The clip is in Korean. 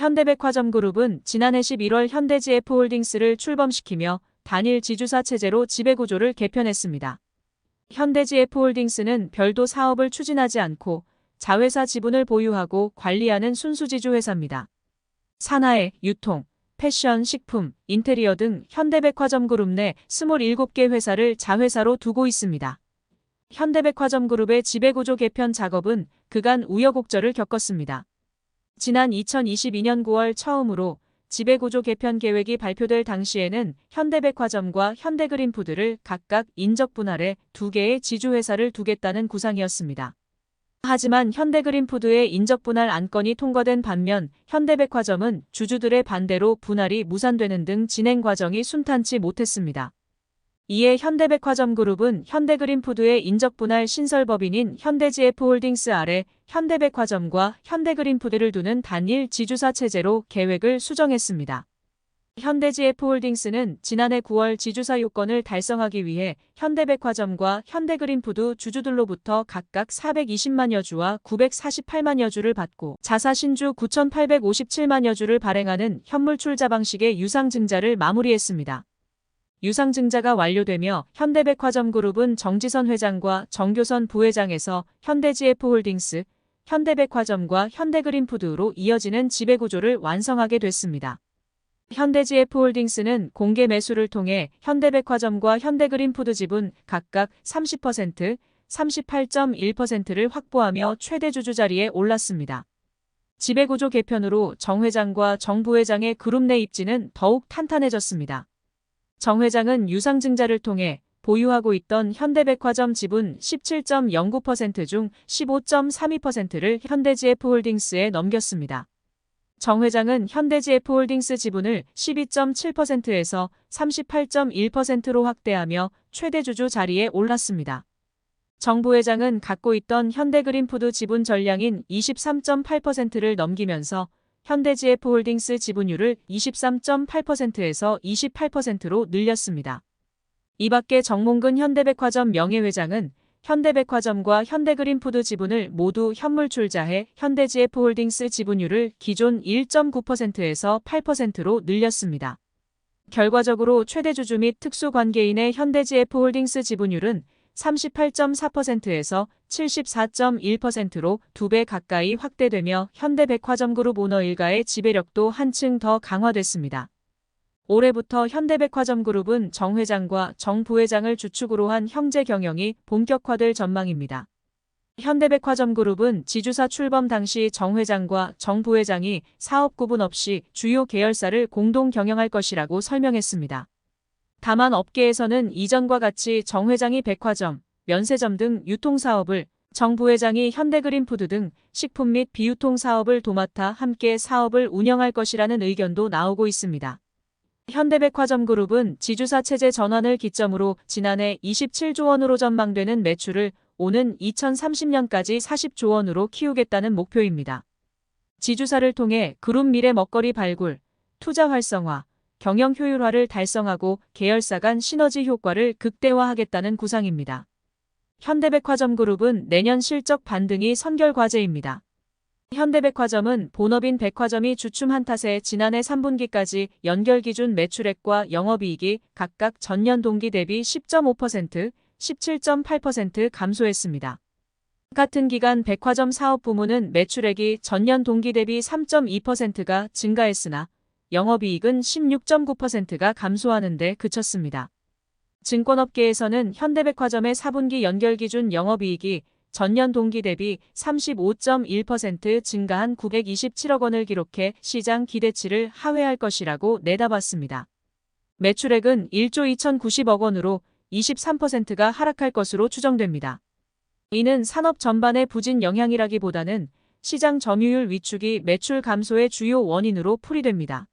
현대백화점 그룹은 지난해 11월 현대지F홀딩스를 출범시키며 단일 지주사 체제로 지배구조를 개편했습니다. 현대지F홀딩스는 별도 사업을 추진하지 않고 자회사 지분을 보유하고 관리하는 순수지주 회사입니다. 산하의 유통, 패션, 식품, 인테리어 등 현대백화점 그룹 내 27개 회사를 자회사로 두고 있습니다. 현대백화점 그룹의 지배구조 개편 작업은 그간 우여곡절을 겪었습니다. 지난 2022년 9월 처음으로 지배구조 개편 계획이 발표될 당시에는 현대백화점과 현대그린푸드를 각각 인적 분할해 두 개의 지주회사를 두겠다는 구상이었습니다. 하지만 현대그린푸드의 인적 분할 안건이 통과된 반면 현대백화점은 주주들의 반대로 분할이 무산되는 등 진행 과정이 순탄치 못했습니다. 이에 현대백화점 그룹은 현대그린푸드의 인적분할 신설법인인 현대지F홀딩스 아래 현대백화점과 현대그린푸드를 두는 단일 지주사 체제로 계획을 수정했습니다. 현대지F홀딩스는 지난해 9월 지주사 요건을 달성하기 위해 현대백화점과 현대그린푸드 주주들로부터 각각 420만여 주와 948만여 주를 받고 자사 신주 9,857만여 주를 발행하는 현물출자 방식의 유상증자를 마무리했습니다. 유상증자가 완료되며 현대백화점 그룹은 정지선 회장과 정교선 부회장에서 현대지F홀딩스, 현대백화점과 현대그린푸드로 이어지는 지배구조를 완성하게 됐습니다. 현대지F홀딩스는 공개 매수를 통해 현대백화점과 현대그린푸드 지분 각각 30%, 38.1%를 확보하며 최대 주주 자리에 올랐습니다. 지배구조 개편으로 정 회장과 정 부회장의 그룹 내 입지는 더욱 탄탄해졌습니다. 정 회장은 유상증자를 통해 보유하고 있던 현대백화점 지분 17.09%중 15.32%를 현대지F홀딩스에 넘겼습니다. 정 회장은 현대지F홀딩스 지분을 12.7%에서 38.1%로 확대하며 최대 주주 자리에 올랐습니다. 정 부회장은 갖고 있던 현대그린푸드 지분 전량인 23.8%를 넘기면서 현대지F홀딩스 지분율을 23.8%에서 28%로 늘렸습니다. 이 밖에 정몽근 현대백화점 명예회장은 현대백화점과 현대그린푸드 지분을 모두 현물출자해 현대지F홀딩스 지분율을 기존 1.9%에서 8%로 늘렸습니다. 결과적으로 최대 주주 및 특수관계인의 현대지F홀딩스 지분율은 38.4%에서 74.1%로 두배 가까이 확대되며 현대백화점 그룹 오너 일가의 지배력도 한층 더 강화됐습니다. 올해부터 현대백화점 그룹은 정 회장과 정 부회장을 주축으로 한 형제 경영이 본격화될 전망입니다. 현대백화점 그룹은 지주사 출범 당시 정 회장과 정 부회장이 사업 구분 없이 주요 계열사를 공동 경영할 것이라고 설명했습니다. 다만 업계에서는 이전과 같이 정 회장이 백화점, 면세점 등 유통사업을 정 부회장이 현대그린푸드 등 식품 및 비유통 사업을 도맡아 함께 사업을 운영할 것이라는 의견도 나오고 있습니다. 현대백화점 그룹은 지주사 체제 전환을 기점으로 지난해 27조 원으로 전망되는 매출을 오는 2030년까지 40조 원으로 키우겠다는 목표입니다. 지주사를 통해 그룹 미래 먹거리 발굴, 투자 활성화, 경영 효율화를 달성하고 계열사 간 시너지 효과를 극대화하겠다는 구상입니다. 현대백화점 그룹은 내년 실적 반등이 선결 과제입니다. 현대백화점은 본업인 백화점이 주춤한 탓에 지난해 3분기까지 연결 기준 매출액과 영업이익이 각각 전년 동기 대비 10.5%, 17.8% 감소했습니다. 같은 기간 백화점 사업 부문은 매출액이 전년 동기 대비 3.2%가 증가했으나 영업이익은 16.9%가 감소하는 데 그쳤습니다. 증권업계에서는 현대백화점의 4분기 연결 기준 영업이익이 전년 동기 대비 35.1% 증가한 927억 원을 기록해 시장 기대치를 하회할 것이라고 내다봤습니다. 매출액은 1조 2,090억 원으로 23%가 하락할 것으로 추정됩니다. 이는 산업 전반의 부진 영향이라기보다는 시장 점유율 위축이 매출 감소의 주요 원인으로 풀이됩니다.